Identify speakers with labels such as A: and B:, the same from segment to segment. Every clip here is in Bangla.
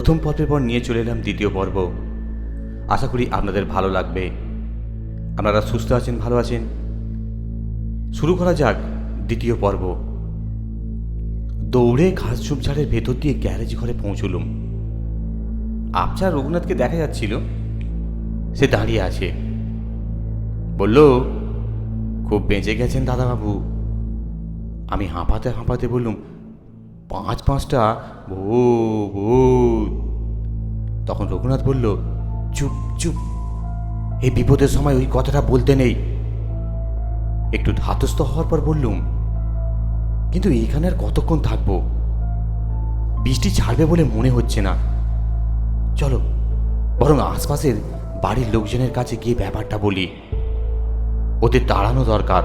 A: প্রথম পর্বের পর নিয়ে চলে এলাম দ্বিতীয় পর্ব। আশা করি আপনাদের ভালো লাগবে। আপনারা সুস্থ আছেন, ভালো আছেন? শুরু করা যাক দ্বিতীয় পর্ব। দৌড়ে ঘাস ঝোপঝাড়ের ভেতর দিয়ে গ্যারেজ ঘরে পৌঁছলুম। আবছা রঘুনাথকে দেখা যাচ্ছিল। সে দাঁড়িয়ে আছে। বলল, খুব বেঁচে গেছেন দাদাবাবু। আমি হাঁপাতে হাঁপাতে বললুম পাঁচ পাঁচটা ভূত তখন রঘুনাথ বলল, চুপ চুপ। এই বিপদের সময় ওই কথাটা বলতে নেই। একটু ধাতস্থ হওয়ার পর বললুম, কিন্তু এখানে আর কতক্ষণ থাকব? বৃষ্টি ছাড়বে বলে মনে হচ্ছে না। চলো, বরং আশপাশের বাড়ির লোকজনের কাছে গিয়ে ব্যাপারটা বলি। ওদের দাঁড়ানো দরকার।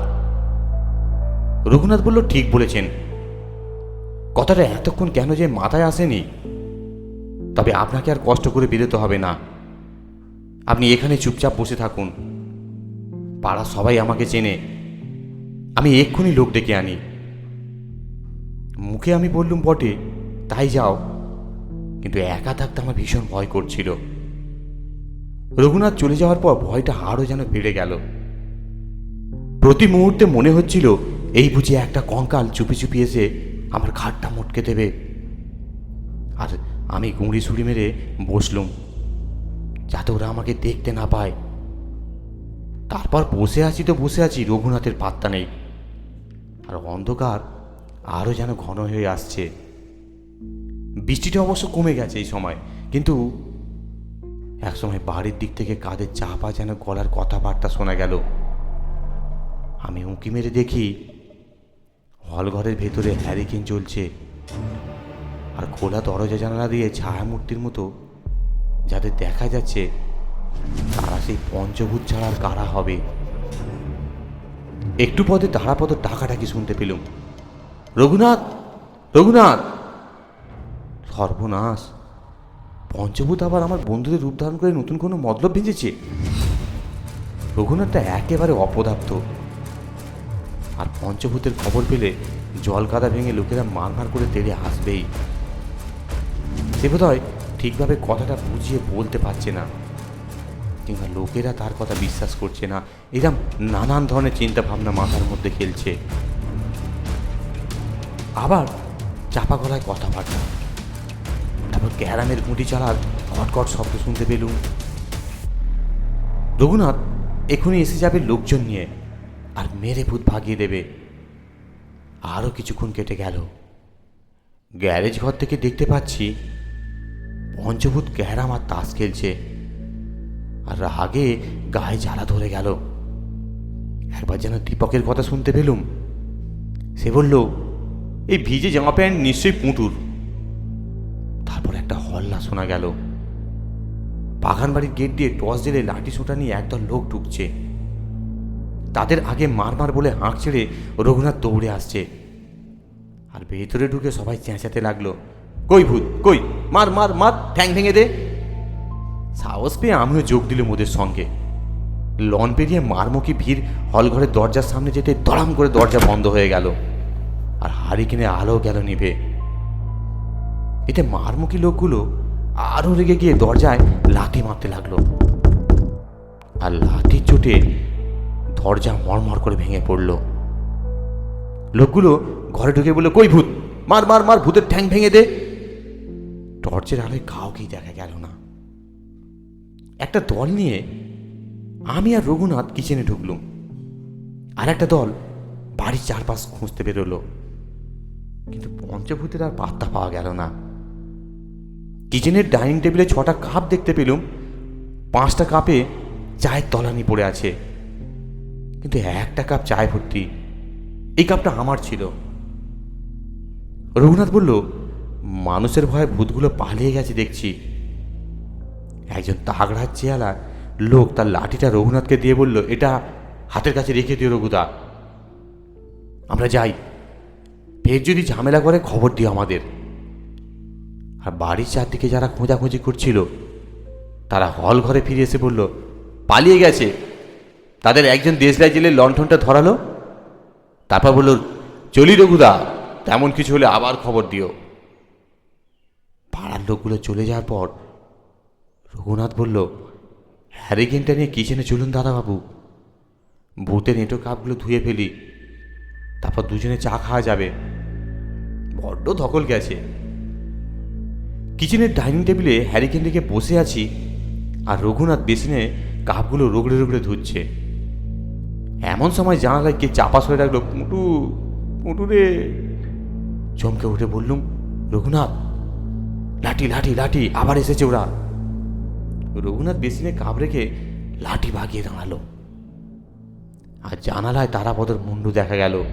A: রঘুনাথ বলল, ঠিক বলেছেন। কথাটা এতক্ষণ কেন যে মাথায় আসেনি? তবে আপনাকে আর কষ্ট করে বেরোতে হবে না। আপনি এখানে চুপচাপ বসে থাকুন। পাড়া সবাই আমাকে চেনে। আমি এক্ষুনি লোক ডেকে আনি। মুখে আমি বললুম, বটে, তাই যাও। কিন্তু একা থাকতে আমার ভীষণ ভয় করছিল। রঘুনাথ চলে যাওয়ার পর ভয়টা আরও যেন বেড়ে গেল। প্রতি মুহূর্তে মনে হচ্ছিল, এই বুঝি একটা কঙ্কাল চুপি চুপি এসে আমার ঘাটটা মটকে দেবে। আর আমি গুঁড়ি সুড়ি মেরে বসলুম, যাতে ওরা আমাকে দেখতে না পায়। তারপর বসে আছি তো বসে আছি, রঘুনাথের পাত্তা নেই। আর অন্ধকার আরও যেন ঘন হয়ে আসছে। বৃষ্টিটা অবশ্য কমে গেছে এই সময়, কিন্তু একসময় বাড়ির দিক থেকে কাদের চাপা যেন গলার কথাবার্তা শোনা গেল। আমি উঁকি মেরে দেখি হলঘরের ভেতরে হ্যারিকেন চলছে। আর খোলা দরজা জানালা দিয়ে ছায়ামূর্তির মতো যাদের দেখা যাচ্ছে, তারা সেই পঞ্চভূত ছাড়া আর কারা হবে? একটু পদে তারাপদ টাকাটাকি শুনতে পেলুম। রঘুনাথ রঘুনাথ! সর্বনাশ! পঞ্চভূত আবার আমার বন্ধুদের রূপ ধারণ করে নতুন কোনো মতলব ভেঙেছে রঘুনাথটা একেবারে অপদার্থ। আর পঞ্চভূতের খবর পেলে জল কাদা ভেঙে লোকেরা মারমার করে তেড়ে আসবেই। সে বোধহয় ঠিকভাবে কথাটা বুঝিয়ে বলতে পারছে না। কিংবা লোকেরা তার কথা বিশ্বাস করছে না। এরম নানান ধরনের চিন্তা ভাবনা মাথার মধ্যে খেলছে। আবার চাপা গলায় কথাবার্তা। তারপর ক্যারামের গুঁটি চালার খটখট শব্দ শুনতে পেলুম। রঘুনাথ এখনই এসে যাবে লোকজন নিয়ে। আর মেরে ভূত ভাগিয়ে দেবে। আরও কিছুক্ষণ কেটে গেল। গ্যারেজ ঘর থেকে দেখতে পাচ্ছি পঞ্চভূত ক্যারাম আর তাস খেলছে। আর রাগে গায়ে জ্বালা ধরে গেল। একবার যেন দীপকের কথা শুনতে পেলুম। সে বলল, এই ভিজে জামা প্যান্ট নিশ্চয়ই পুঁটুর তারপর একটা হল্লা শোনা গেল। বাগান বাড়ির গেট দিয়ে টস জেলে লাঠি সোটা নিয়ে একদল লোক ঢুকছে। তাদের আগে মার মার বলে হাঁক ছেড়ে রঘুনাথ দৌড়ে আসছে। আর ভেতরে ঢুকে সবাই চেঁচাতে লাগল। কই ভূত, কই? মার মার মার, ঠ্যাং ভেঙে দে। সাহস পেয়ে আমিও যোগ দিলাম ওদের সঙ্গে। লন পেরিয়ে মারমুখী ভিড় হলঘরের দরজার সামনে যেতে দড়াম করে দরজা বন্ধ হয়ে গেল। আর হারিকেনে আলো গেল নিভে? এতে মারমুখী লোকগুলো আরও রেগে গিয়ে দরজায় লাথি মারতে লাগল। আর লাঠির চোটে দরজা মরমর করে ভেঙে পড়ল। লোকগুলো ঘরে ঢুকে বলল, কই ভূত? মার মার মার, ভূতের ঠ্যাং ভেঙে দে। টর্চের আলোয় কাউকেই দেখা গেল না। একটা দল নিয়ে আমি আর রঘুনাথ কিচেনে ঢুকলুম। আর একটা দল বাড়ির চারপাশ খুঁজতে বেরোলো। কিন্তু পঞ্চভূতের আর পাত্তা পাওয়া গেল না। কিচেনের ডাইনিং টেবিলে ছটা কাপ দেখতে পেলুম। পাঁচটা কাপে চায়ের তলানি পড়ে আছে। কিন্তু একটা কাপ চায় ভর্তি। এই কাপটা আমার ছিল। রঘুনাথ বলল, মানুষের ভয়ে ভূতগুলো পালিয়ে গেছে দেখছি। একজন তাগড়ার চেয়ালা লোক তার লাঠিটা রঘুনাথকে দিয়ে বলল, এটা হাতের কাছে রেখে দিও রঘুদা। আমরা যাই। ফের যদি ঝামেলা করে, খবর দিও আমাদের। আর বাড়ির চারদিকে যারা খোঁজাখুঁজি করছিল, তারা হল ঘরে ফিরে এসে বলল, পালিয়ে গেছে। তাদের একজন দেশলাই জেলে লণ্ঠনটা ধরালো। তারপর বলল, চলি রঘুদা, তেমন কিছু হলে আবার খবর দিও। পাড়ার লোকগুলো চলে যাওয়ার পর রঘুনাথ বলল, হ্যারিকেনটা নিয়ে কিচেনে চলুন দাদাবাবু? ভূতের এঁটো কাপগুলো ধুয়ে ফেলি, তারপর দুজনে চা খাওয়া যাবে। বড্ড ধকল গেছে। কিচেনের ডাইনিং টেবিলে হ্যারিকেন রেখে বসে আছি আর রঘুনাথ বেসিনে কাপগুলো রগড়ে রগড়ে ধুচ্ছে। এমন সময় জানালায় কে চাপা সরে রাখল, পুটু পুটু রে। চমকে উঠে বললুম, রঘুনাথ, লাঠি লাঠি লাঠি, আবার এসেছে ওরা। রঘুনাথ বেসিনে কাপ রেখে লাঠি ভাগিয়ে দাঁড়াল। আর জানালায় তারাপদর মুন্ডু দেখা গেল।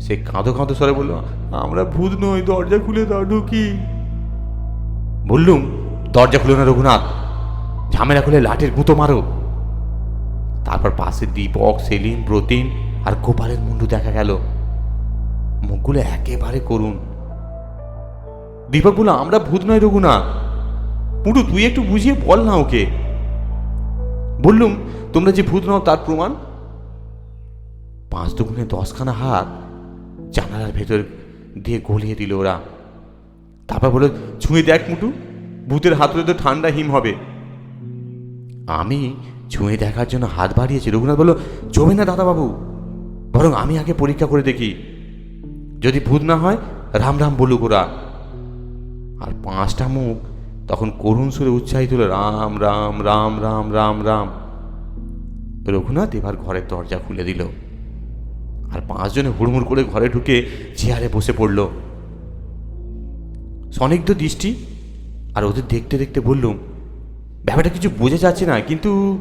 A: সে কাঁদো কাঁদো স্বরে বলল, আমরা ভূত নই, দরজা খুলে দাও, ঢুকি। বললুম, দরজা খুলে না রঘুনাথ, ঝামেলা খুলে লাঠির গুঁতো মারো। তারপর পাশে দীপক সেলিম ব্রতিন আর গোপালের মুন্ডু দেখা গেল। মুখগুলো একেবারে করুন দীপক বলল আমরা ভূত নয় রঘুনাথ পুটু তুই একটু বুঝিয়ে বল না ওকে। বললুম, তোমরা যে ভূত নাও তার প্রমাণ? পাঁচ দুগুণে দশখানা হাত জানালার ভেতর দিয়ে গলিয়ে দিল ওরা। তারপর বলল, ছুঁয়ে দেখ মুটু ভূতের হাত তো ঠান্ডা হিম হবে। আমি ছুঁয়ে দেখার জন্য হাত বাড়িয়েছি। রঘুনাথ বলল জমে না দাদাবাবু, বরং আমি আগে পরীক্ষা করে দেখি। যদি ভূত না হয়, রাম রাম বলুক ওরা। আর পাঁচটা মুখ তখন করুণ সুরে উৎসাহিত হলো, রাম রাম রাম রাম রাম রাম। রঘুনাথ এবার ঘরের দরজা খুলে দিল। আর পাঁচজনে হুড়মুড় করে ঘরে ঢুকে চেয়ারে বসে পড়ল। স্বনিগ্ধ দৃষ্টি আর ওদের দেখতে দেখতে বললুম, ব্যাপারটা কিছু বোঝা যাচ্ছে না, কিন্তু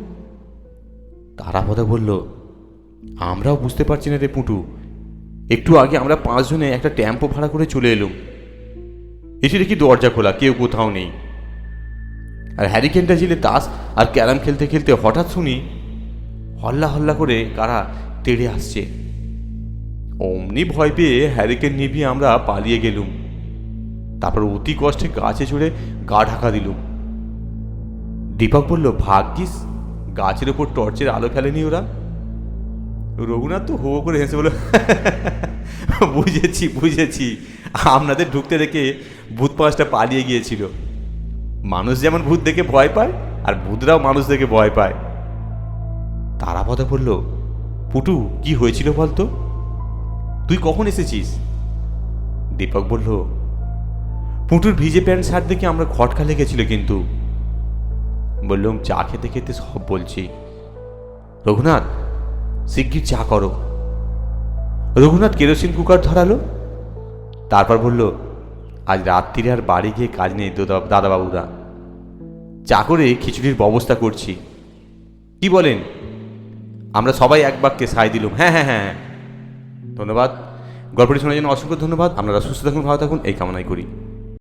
A: তারাপদা বলল, আমরাও বুঝতে পারছি না রে পুটু। একটু আগে আমরা পাঁচজনে একটা ট্যাম্পো ভাড়া করে চলে এলুম। এসে দেখি দরজা খোলা, কেউ কোথাও নেই। আর হ্যারিকেনটা ঝিলে তাস আর ক্যারাম খেলতে খেলতে হঠাৎ শুনি হল্লা হল্লা করে কারা তেড়ে আসছে। অমনি ভয় পেয়ে হ্যারিকেন নিভিয়ে আমরা পালিয়ে গেলুম। তারপর অতি কষ্টে গাছে চড়ে গা ঢাকা দিলুম। দীপক বলল, ভাগ্যিস গাছের ওপর টর্চের আলো ফেলেনি ওরা? রঘুনাথ তো হো করে হেসে বলল বুঝেছি বুঝেছি। আপনাদের ঢুকতে দেখে ভূত পাঁচটা পালিয়ে গিয়েছিল। মানুষ যেমন ভূত দেখে ভয় পায়, আর ভূতরাও মানুষ দেখে ভয় পায়। তারাপদ বলল, পুটু, কি হয়েছিল বলতো? তুই কখন এসেছিস? দীপক বলল, পুটুর ভিজে প্যান্ট শার্ট দেখে আমরা খটকা লেগেছিল কিন্তু। বললুম, চা খেতে খেতে সব বলছি। রঘুনাথ, শিগগির চা করো। রঘুনাথ কেরোসিন কুকার ধরালো। তারপর বলল, আজ রাত্রিরে আর বাড়ি গিয়ে কাজ নেই দাদা- দাদাবাবুরা। চা করে খিচুড়ির ব্যবস্থা করছি। কি বলেন? আমরা সবাই এক বাক্যে সাই দিলুম। হ্যাঁ হ্যাঁ হ্যাঁ হ্যাঁ। ধন্যবাদ। গল্পটি শোনার জন্য অসংখ্য ধন্যবাদ। আপনারা সুস্থ থাকুন, ভালো থাকুন। এই কামনাই করি।